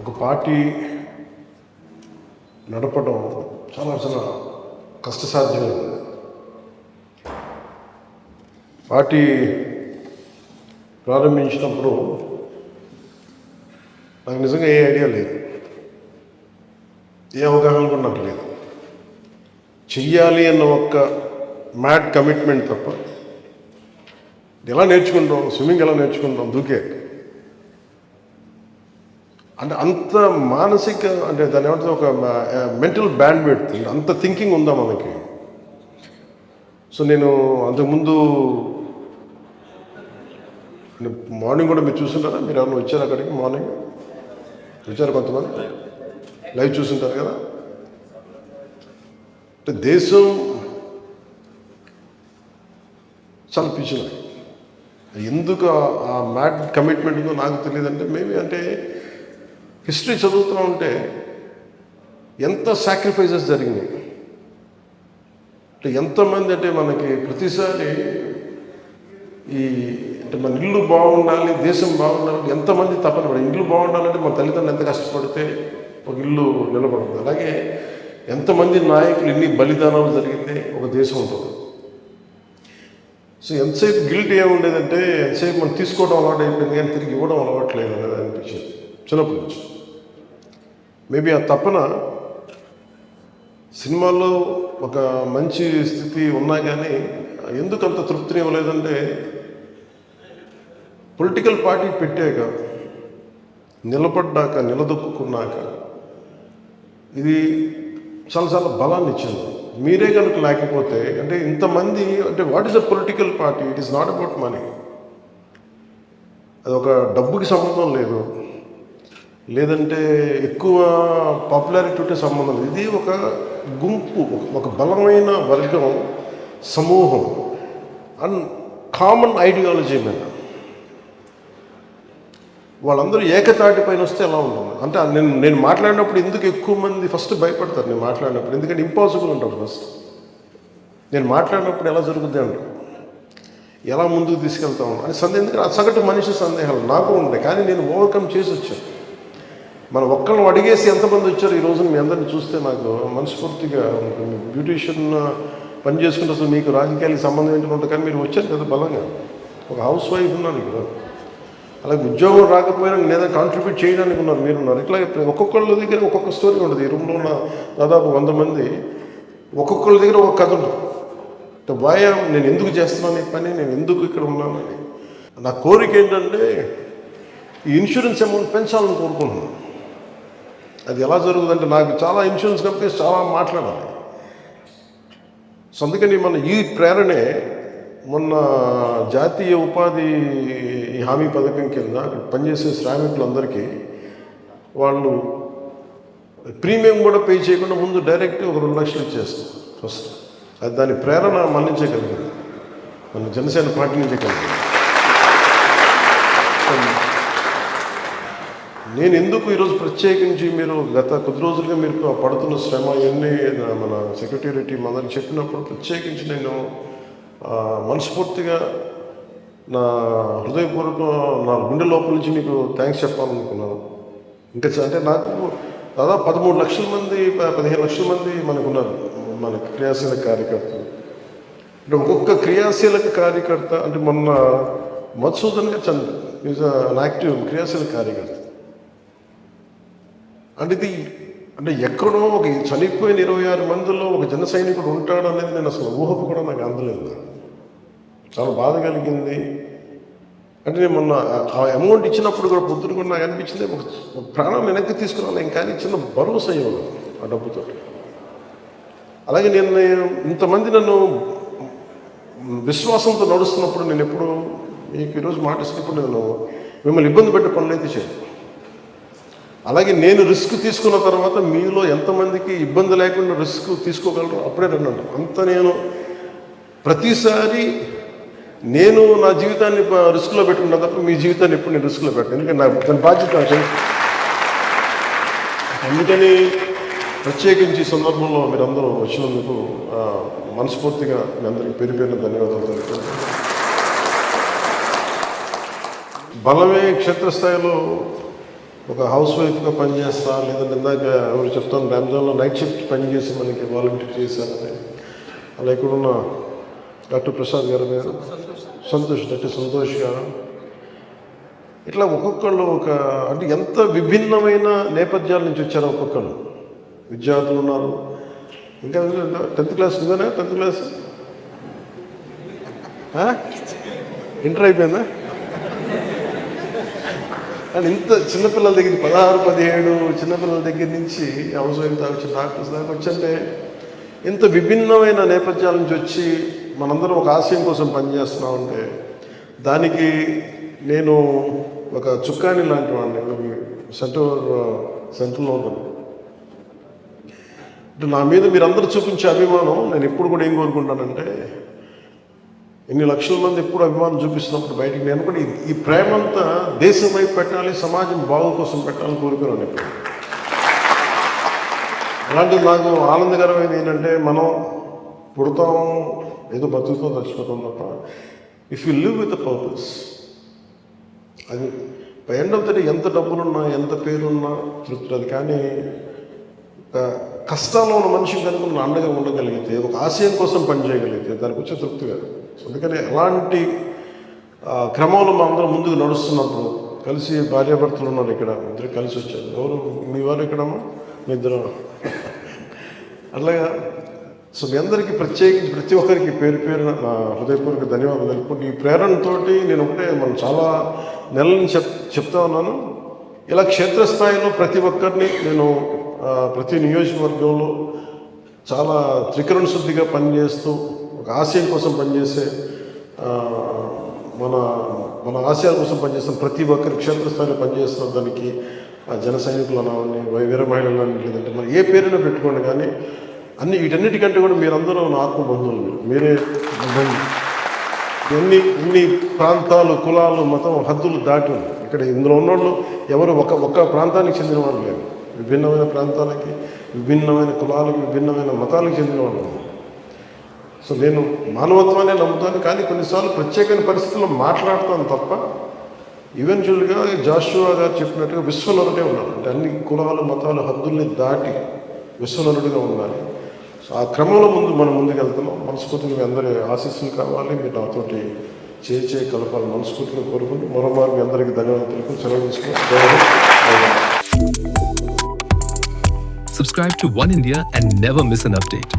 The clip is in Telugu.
ఒక పార్టీ నడపడం చాలా చాలా కష్టసాధ్యమైనది పార్టీ ప్రారంభించినప్పుడు నాకు నిజంగా ఏ ఐడియా లేదు. ఏ అవగాహన కూడా నాకు లేదు. చెయ్యాలి అన్న ఒక్క మ్యాడ్ కమిట్మెంట్ తప్ప ఎలా నేర్చుకుంటాం స్విమ్మింగ్ ఎలా నేర్చుకుంటాం దూకే. అంటే అంత మానసిక అంటే దాని ఏమంటే ఒక మెంటల్ బ్యాండ్ పెడుతుంది అంత థింకింగ్ ఉందా మనకి? సో నేను అంతకుముందు మార్నింగ్ కూడా మీరు చూస్తుంటారా మీరు ఎవరైనా వచ్చారు అక్కడికి మార్నింగ్? వచ్చారు కొంతమంది? లైవ్ చూస్తుంటారు కదా? అంటే దేశం చాలా పిచ్చినాయి ఎందుకు ఆ- మ్యాట్ కమిట్మెంట్ ఉందో నాకు తెలియదంటే మేబీ అంటే హిస్టరీ చదువుతూ ఉంటే ఎంత సాక్రిఫైసెస్ జరిగినాయి. అంటే ఎంతమంది అంటే మనకి ప్రతిసారి ఈ అంటే మన ఇల్లు బాగుండాలి దేశం బాగుండాలి ఎంతమంది తపన పడి ఇల్లు బాగుండాలంటే మన తల్లిదండ్రులు ఎంత కష్టపడితే ఒక ఇల్లు నిలబడుతుంది. అలాగే ఎంతమంది నాయకులు ఎన్ని బలిదానాలు జరిగితే ఒక దేశం ఉంటుంది. సో ఎంతసేపు గిల్ట్ ఏముండేదంటే ఎంతసేపు మనం తీసుకోవడం అలవాటు అయిపోయింది కానీ తిరిగి ఇవ్వడం అలవాట్లేదు అనేది అనిపించింది. చిన్నప్పటి నుంచి. మేబీ ఆ తపన సినిమాల్లో ఒక మంచి స్థితి ఉన్నా కానీ ఎందుకు అంత తృప్తిని ఇవ్వలేదంటే పొలిటికల్ పార్టీ పెట్టాక నిలబడ్డాక నిలదొక్కున్నాక ఇది చాలా చాలా బలాన్ని ఇచ్చింది మీరే కనుక లేకపోతే అంటే ఇంతమంది అంటే what is a political party it is not about money అది ఒక డబ్బుకి సంబంధం లేదు. లేదంటే ఎక్కువ పాపులారిటీ ఉంటే సంబంధం లేదు. ఇది ఒక గుంపు ఒక బలమైన వర్గం సమూహం. అండ్ కామన్ ఐడియాలజీ మీద. వాళ్ళందరూ ఏకతాటి పైన వస్తే ఎలా ఉంటుంది? అంటే నేను నేను మాట్లాడినప్పుడు ఎందుకు ఎక్కువ మంది ఫస్ట్ భయపడతారు? నేను మాట్లాడినప్పుడు. ఎందుకంటే ఇంపాసిబుల్ అంటారు ఫస్ట్ నేను మాట్లాడినప్పుడు ఎలా జరుగుద్ది అంటారు? ఎలా ముందుకు తీసుకెళ్తాం? అని సందేహం. ఎందుకంటే సగటు మనిషి సందేహాలు నాకు ఉంటాయి కానీ నేను ఓవర్కమ్ చేసి వచ్చాను. మనం ఒక్కళ్ళని అడిగేసి ఎంతమంది వచ్చారు ఈ రోజున మీ అందరిని చూస్తే నాకు మనస్ఫూర్తిగా బ్యూటీషియన్ పని చేసుకుంటే అసలు మీకు రాజకీయాలకు సంబంధం ఏంటి ఉంటుంది కానీ మీరు వచ్చారు కదా బలంగా. ఒక హౌస్ వైఫ్ ఉన్నారు ఇక్కడ. అలాగే ఉద్యోగం రాకపోయినా లేదా కాంట్రిబ్యూట్ చేయడానికి ఉన్నారు. మీరు ఉన్నారు. ఇట్లా ఒక్కొక్కళ్ళ దగ్గర ఒక్కొక్క స్టోరీ ఉంటుంది. ఈ రూమ్లో ఉన్న దాదాపు వంద మంది ఒక్కొక్కళ్ళ దగ్గర ఒక కథ ఉంటుంది. అంటే నేను ఎందుకు చేస్తున్నాను ఈ పని? నేను ఎందుకు ఇక్కడ ఉన్నానని నా కోరిక ఏంటంటే ఈ ఇన్సూరెన్స్ అమౌంట్ పెంచాలని కోరుకుంటున్నాను. అది ఎలా జరుగుతుందంటే నాకు చాలా ఇన్సూరెన్స్ కంపెనీస్ చాలా మాట్లాడాలి. సో అందుకని మన ఈ ప్రేరణే మొన్న జాతీయ ఉపాధి హామీ పథకం కింద అక్కడ పనిచేసే శ్రామికులందరికీ వాళ్ళు ప్రీమియం కూడా పే చేయకుండా ముందు డైరెక్ట్ ఒక రెండు లక్షలు ఇచ్చేస్తాం ఫస్ట్ అది దాని ప్రేరణ మన మన జనసేన పార్టీ నుంచే కలిగింది నేను ఎందుకు ఈరోజు ప్రత్యేకించి మీరు గత కొద్ది రోజులుగా మీరు పడుతున్న శ్రమ ఇవన్నీ మన సెక్యూరిటీ మదర్ చెప్పినప్పుడు ప్రత్యేకించి నేను మనస్ఫూర్తిగా నా హృదయపూర్వక నా గుండె లోపల నుంచి మీకు థ్యాంక్స్ చెప్పాలనుకున్నాను. ఇంకా చ- అంటే నాకు దాదాపు పదమూడు లక్షల మంది ప- పదిహేను లక్షల మంది మనకు ఉన్నారు మన క్రియాశీల కార్యకర్తలు. అంటే ఒక్కొక్క క్రియాశీలక కార్యకర్త అంటే మొన్న మధుసూదన్ గారు చంద్ర ఈజ్ అన్ యాక్టివ్ క్రియాశీల కార్యకర్త. అంటే ఇది అంటే ఎక్కడో ఒక చనిపోయిన ఇరవై ఆరు మందిలో ఒక జన సైనికుడు ఉంటాడు అనేది నేను అసలు ఊహకు కూడా నాకు అందలేదు. చాలా బాధ కలిగింది. అంటే నేను మొన్న ఆ- అమౌంట్ ఇచ్చినప్పుడు కూడా పొద్దున కూడా నాకు అనిపించింది ఒక ప్రాణం వెనక్కి తీసుకురావాలి ఇంకా చిన్న భరోసా ఇవ్వను ఆ డబ్బుతో. అలాగే నేను నేను ఇంతమంది నన్ను విశ్వాసంతో నడుస్తున్నప్పుడు నేను ఎప్పుడు మీకు ఈరోజు మాట ఇస్తున్నప్పుడు నేను మిమ్మల్ని ఇబ్బంది పెట్టే పనులు అయితే చేయను అలాగే నేను రిస్క్ తీసుకున్న తర్వాత మీలో ఎంతమందికి ఇబ్బంది లేకుండా రిస్క్ తీసుకోగలరు అప్పుడే రండి అంత నేను ప్రతిసారి నేను నా జీవితాన్ని రిస్క్లో పెట్టుకున్నా తప్ప మీ జీవితాన్ని ఎప్పుడు నేను రిస్క్లో పెట్టాను. ఎందుకంటే నా దాని బాధ్యత తెలుసు. అందుకని ప్రత్యేకించి సందర్భంలో మీరందరూ వచ్చినందుకు మనస్ఫూర్తిగా మీ అందరికీ పేరు పేరున ధన్యవాదాలు తెలుపుతున్నాను బలమే క్షేత్రస్థాయిలో ఒక హౌస్ వైఫ్గా పనిచేస్తా లేదంటే ఇందాక ఎవరు చెప్తాను రంజాన్లో నైట్ షిఫ్ట్ పనిచేసి మనకి వాలంటీర్ చేశారని. అలా ఇక్కడున్న డాక్టర్ ప్రసాద్ గారు మీరు సంతోష్ డాక్టర్ సంతోష్ గారు. ఇట్లా ఒక్కొక్కళ్ళు ఒక అంటే ఎంత విభిన్నమైన నేపథ్యాల నుంచి వచ్చారు ఒక్కొక్కళ్ళు. విద్యార్థులు ఉన్నారు. ఇంకా టెన్త్ క్లాస్ ఉందనే టెన్త్ క్లాస్? ఇంటర్ అయిపోయిందా? అండ్ ఇంత చిన్నపిల్లల దగ్గర పదహారు పదిహేడు చిన్నపిల్లల దగ్గర నుంచి హౌస్ వైఫ్ దాకా వచ్చి డాక్టర్స్ దాకా వచ్చంటే ఇంత విభిన్నమైన నేపథ్యాల నుంచి వచ్చి మనందరం ఒక ఆశయం కోసం పనిచేస్తున్నాం అంటే దానికి నేను ఒక చుక్కాని లాంటి వాడిని సెంటర్ సెంటర్లో ఉన్నాను నా మీద మీరందరూ చూపించే అభిమానం నేను ఎప్పుడు కూడా ఏం కోరుకుంటానంటే ఇన్ని లక్షల మంది ఎప్పుడు అభిమానం చూపిస్తున్నప్పుడు బయటికి నేను కూడా ఈ- ఈ ప్రేమంతా దేశం వైపు పెట్టాలి సమాజం బాగు కోసం పెట్టాలని కోరుకున్నాను ఇప్పుడు అలాంటి నాకు ఆనందకరమైనది ఏంటంటే మనం పుడతాం ఏదో బతుకుతాం చచ్చిపోతాం తప్ప if you live with purpose అది ఎండ్ ఆఫ్ ద డే ఎంత డబ్బులున్నా ఎంత పేరున్నా తృప్తి అది. కానీ ఒక కష్టాల్లో ఉన్న మనిషి కనుక అండగా ఉండగలిగితే ఒక ఆశయం కోసం పనిచేయగలిగితే దానికి వచ్చే తృప్తి కాదు అందుకని ఎలాంటి క్రమంలో మా అందరం ముందుకు నడుస్తున్నప్పుడు కలిసి భార్యాభర్తలు ఉన్నారు ఇక్కడ ఇద్దరు కలిసి వచ్చారు. ఎవరు? మీ వారు ఇక్కడమ్మా మీ ఇద్దరు. అట్లాగా సో మీ అందరికీ ప్రత్యేకించి ప్రతి ఒక్కరికి పేరు పేరున నా హృదయపూర్వక ధన్యవాదాలు తెలుపుకుంటూ ఈ ప్రేరణతోటి నేను ఒకటే మనం చాలా నెలని చెప్ చెప్తా ఉన్నాను. ఇలా క్షేత్రస్థాయిలో ప్రతి ఒక్కరిని నేను ప్రతి నియోజకవర్గంలో చాలా త్రికరణ శుద్ధిగా పనిచేస్తూ ఆశయం కోసం పనిచేసే మన మన ఆశయాల కోసం పనిచేస్తున్న ప్రతి ఒక్కరి క్షేత్రస్థాయిలో పనిచేస్తున్న దానికి ఆ జన సైనికులు అనవని వీర మహిళలు అని లేదంటే మరి ఏ పేరైనా పెట్టుకోండి కానీ అన్ని వీటన్నిటికంటే కూడా మీరందరూ నా ఆత్మ మీరు. మీరే బంధువులు. ఎన్ని ఇన్ని ప్రాంతాలు కులాలు మతం హద్దులు దాటి ఇక్కడ ఇందులో ఉన్నోళ్ళు ఎవరు ఒక ఒక్క ప్రాంతానికి చెందిన వాళ్ళు లేరు విభిన్నమైన ప్రాంతాలకి విభిన్నమైన కులాలకి విభిన్నమైన మతాలకు చెందిన వాళ్ళు సో నేను మానవత్వాన్ని నమ్ముతాను కానీ కొన్నిసార్లు ప్రత్యేకమైన పరిస్థితుల్లో మాట్లాడతాను తప్ప ఈవెన్చువల్గా జాషువా గారు చెప్పినట్టుగా విశ్వనరుడే ఉన్నాడు. అంటే అన్ని కులాలు మతాలు హద్దుల్ని దాటి విశ్వనరుడిగా ఉండాలి. సో ఆ క్రమంలో ముందు మనం ముందుకెళ్తున్నాం మనస్ఫూర్తిగా మీ అందరి ఆశీస్సులు కావాలి. మీరు నాతోటి చేయి కలపాలి మనస్ఫూర్తిగా కోరుకుంటూ మరోమారు మీ అందరికీ ధన్యవాదాలు తెలుపుకుంటూ సెలవు Subscribe to One India and never miss an update.